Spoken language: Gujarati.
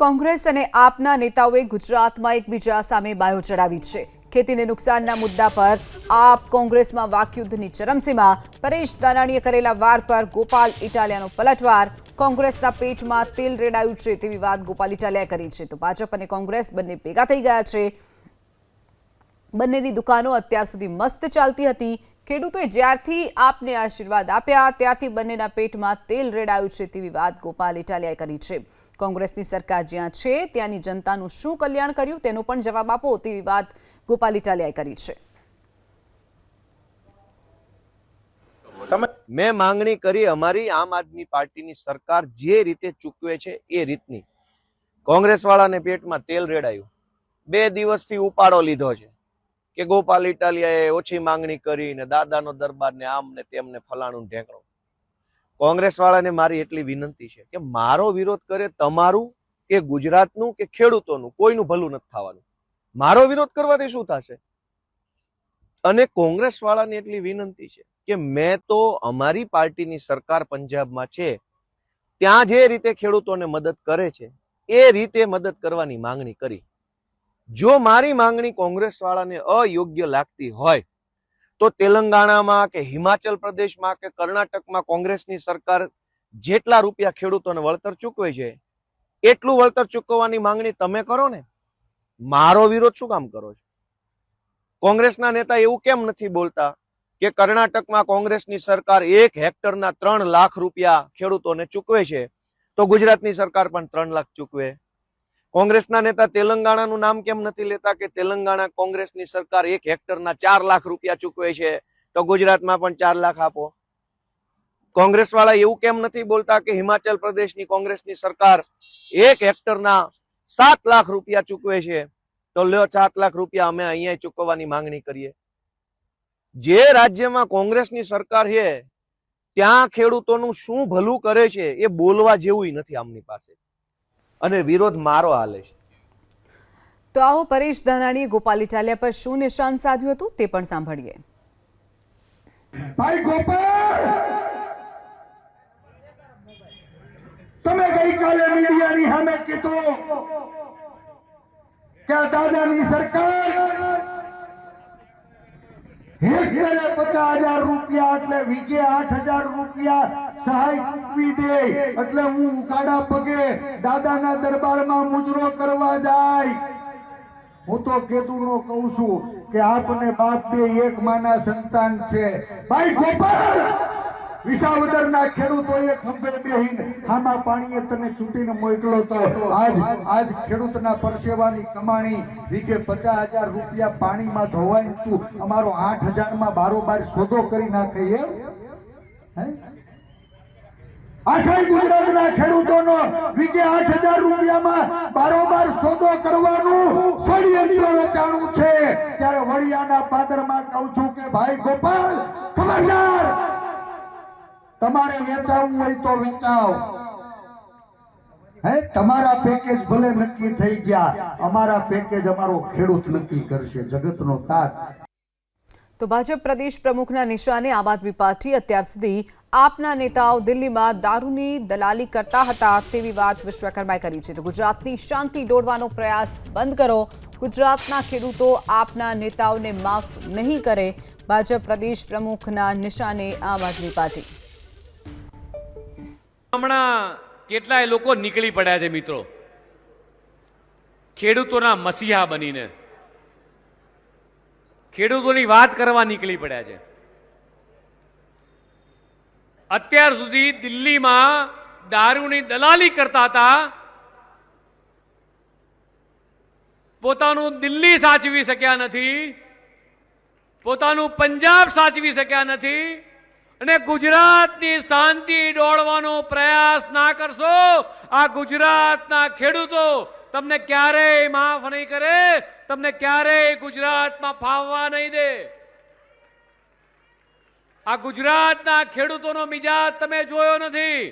કોંગ્રેસ અને આપના નેતાઓએ ગુજરાતમાં એકબીજા સામે બાયો ચડાવી છે. ખેતીને નુકસાનના મુદ્દા પર આપ કોંગ્રેસમાં વાકયુદ્ધની ચરમસીમા પરેશ દાનાણીએ કરેલા વાર પર ગોપાલ ઇટાલિયાનો પલટવાર. કોંગ્રેસના પેટમાં તેલ રેડાયું છે તેવી વાત ગોપાલ ઇટાલિયાએ કરી છે. તો ભાજપ અને કોંગ્રેસ બંને ભેગા થઈ ગયા છે. બંનેની દુકાનો અત્યાર સુધી મસ્ત ચાલતી હતી. ખેડૂતોએ જ્યારથી આપને આશીર્વાદ આપ્યા ત્યારથી બંનેના પેટમાં તેલ રેડાયું છે તેવી વાત ગોપાલ ઇટાલિયાએ કરી છે. કોંગ્રેસની સરકાર જ્યાં છે ત્યાંની જનતાનું શું કલ્યાણ કર્યું તેનો પણ જવાબ આપો તેવી વાત ગોપાલ ઇટાલિયાએ કરી છે. મેં માંગણી કરી અમારી આમ આદમી પાર્ટીની સરકાર જે રીતે ચૂકવે છે એ રીતની. કોંગ્રેસ વાળાને પેટમાં તેલ રેડાયું. બે દિવસથી ઉપાડો લીધો છે. કે ગોપાલ ઇટાલિયાએ ઓછી માંગણી કરી ને દાદાનો દરબારને આમને આમ ને તેમ ફલાણું ઢેંકણું. કોંગ્રેસવાળાને કોંગ્રેસ વાળાને મારી એટલી વિનંતી છે કે મારો વિરોધ કરે તમારું કે ગુજરાતનું કે ખેડૂતોનું, કોઈનું ભલું નથી થવાનું. મારો વિરોધ કરવાથી શું થશે? અને કોંગ્રેસ વાળાની એટલી વિનંતી છે કે મેં તો અમારી પાર્ટીની સરકાર પંજાબમાં છે, ત્યાં જે રીતે ખેડૂતોને મદદ કરે છે, એ રીતે મદદ કરવાની માંગણી કરી. જો મારી માંગણી કોંગ્રેસ વાળાને અયોગ્ય લાગતી હોય, તો તેલંગાણામાં કે હિમાચલ પ્રદેશમાં કે કર્ણાટકમાં કોંગ્રેસની સરકાર જેટલા રૂપિયા ખેડૂતોને વળતર ચૂકવે છે, એટલું વળતર ચૂકવવાની માંગણી તમે કરો ને? મારો વિરોધ શું કામ કરો છો? કોંગ્રેસના નેતા એવું કેમ નથી બોલતા કે કર્ણાટકમાં કોંગ્રેસની સરકાર એક હેક્ટરના ત્રણ લાખ રૂપિયા ખેડૂતોને ચૂકવે છે, તો ગુજરાતની સરકાર પણ ત્રણ લાખ ચૂકવે? કોંગ્રેસના નેતા તેલંગાણાનું નામ કેમ નથી લેતા કે તેલંગાણા કોંગ્રેસની સરકાર એક હેક્ટરના ચાર લાખ રૂપિયા ચૂકવે છે? તો ગુજરાતમાં પણ ચાર લાખ આપો. કોંગ્રેસ વાળા એવું કેમ નથી બોલતા કે હિમાચલ પ્રદેશની કોંગ્રેસની સરકાર એક હેક્ટરના સાત લાખ રૂપિયા ચૂકવે છે? તો લ્યો સાત લાખ રૂપિયા અમે અહીંયા ચૂકવવાની માંગણી કરીએ. જે રાજ્યમાં કોંગ્રેસની સરકાર છે, ત્યાં ખેડૂતોનું શું ભલું કરે છે એ બોલવા જેવું નથી આમની પાસે. અને વિરોધ મારો હાલે છે. તો આવો પરેશ ધાનાણીએ ગોપાલ ઇટાલિયા પર શું નિશાન સાધ્યું હતું તે પણ સાંભળીએ. ભાઈ ગોપાલ! તમે ગઈકાલે મીડિયાની સામે કીધું કે દાદાની સરકાર પચાસ હજાર રૂપિયા એટલે વીઘે આઠ હજાર રૂપિયા સહાય ચૂકવી દે. એટલે હું ઉકાળા પગે દાદાના દરબારમાં મુજરો કરવા જાય. હું તો કેદુનો કહું છું કે આપને બાપ બે એક માના સંતાન છે. ભાઈ ગોપાલ! વિસાવદરના ખેડૂતોએ ખંભે બેહીને હામા પાણીએ તને ચૂંટીને મોકલો તો આજ આજ ખેડૂતના પરસેવાની કમાણી વીઘે પચાસ હજાર રૂપિયા પાણીમાં ધોવાય તું અમારો આઠ હજારમાં બારોબાર સોદો કરી નાખે એમ? હે? આખા ગુજરાતના ખેડૂતોનો વીઘે આઠ હજાર રૂપિયામાં બારોબાર સોદો કરવાનું ષડયંત્ર રચાણું છે. ત્યારે વડિયાના પાદરમાં કહું છું કે, ભાઈ ગોપાલ, ખબરદાર તમારે વેચાવવું હોય તો વેચાવ હે, તમારા પેકેજ ભલે નક્કી થઈ ગયા, અમારા પેકેજ અમારો ખેડૂત નક્કી કરશે, જગતનો તાત. તો ભાજપ પ્રદેશ પ્રમુખના નિશાને આમ આદમી પાર્ટી અત્યાર સુધી આપના નેતાઓ દિલ્હીમાં દારૂની દલાલી કરતા હતા તેવી વાત વિશ્વકર્માએ કરી છે. તો ગુજરાતની શાંતિ દોડવાનો પ્રયાસ બંધ કરો. ગુજરાતના ખેડૂતો આપના નેતાઓને માફ નહીં કરે. ભાજપ પ્રદેશ પ્રમુખના નિશાને આમ આદમી પાર્ટી. હમણાં કેટલાય લોકો નીકળી પડ્યા છે મિત્રો. ખેડૂતોના મસીહા બનીને. ખેડૂતોની વાત કરવા નીકળી પડ્યા છે. અત્યાર સુધી દિલ્હીમાં દારૂની દલાલી કરતા હતા. પોતાનું દિલ્હી સાચવી શક્યા નથી. પોતાનું પંજાબ સાચવી શક્યા નથી. અને ગુજરાતની શાંતિ દોડવાનો પ્રયાસ ના કરશો. આ ગુજરાતના ખેડૂતો તમને ક્યારેય માફ નહીં કરે, તમને ક્યારેય ગુજરાતમાં ફાવવા નહીં દે. આ ગુજરાતના ખેડૂતોનો મિજાજ તમે જોયો નથી.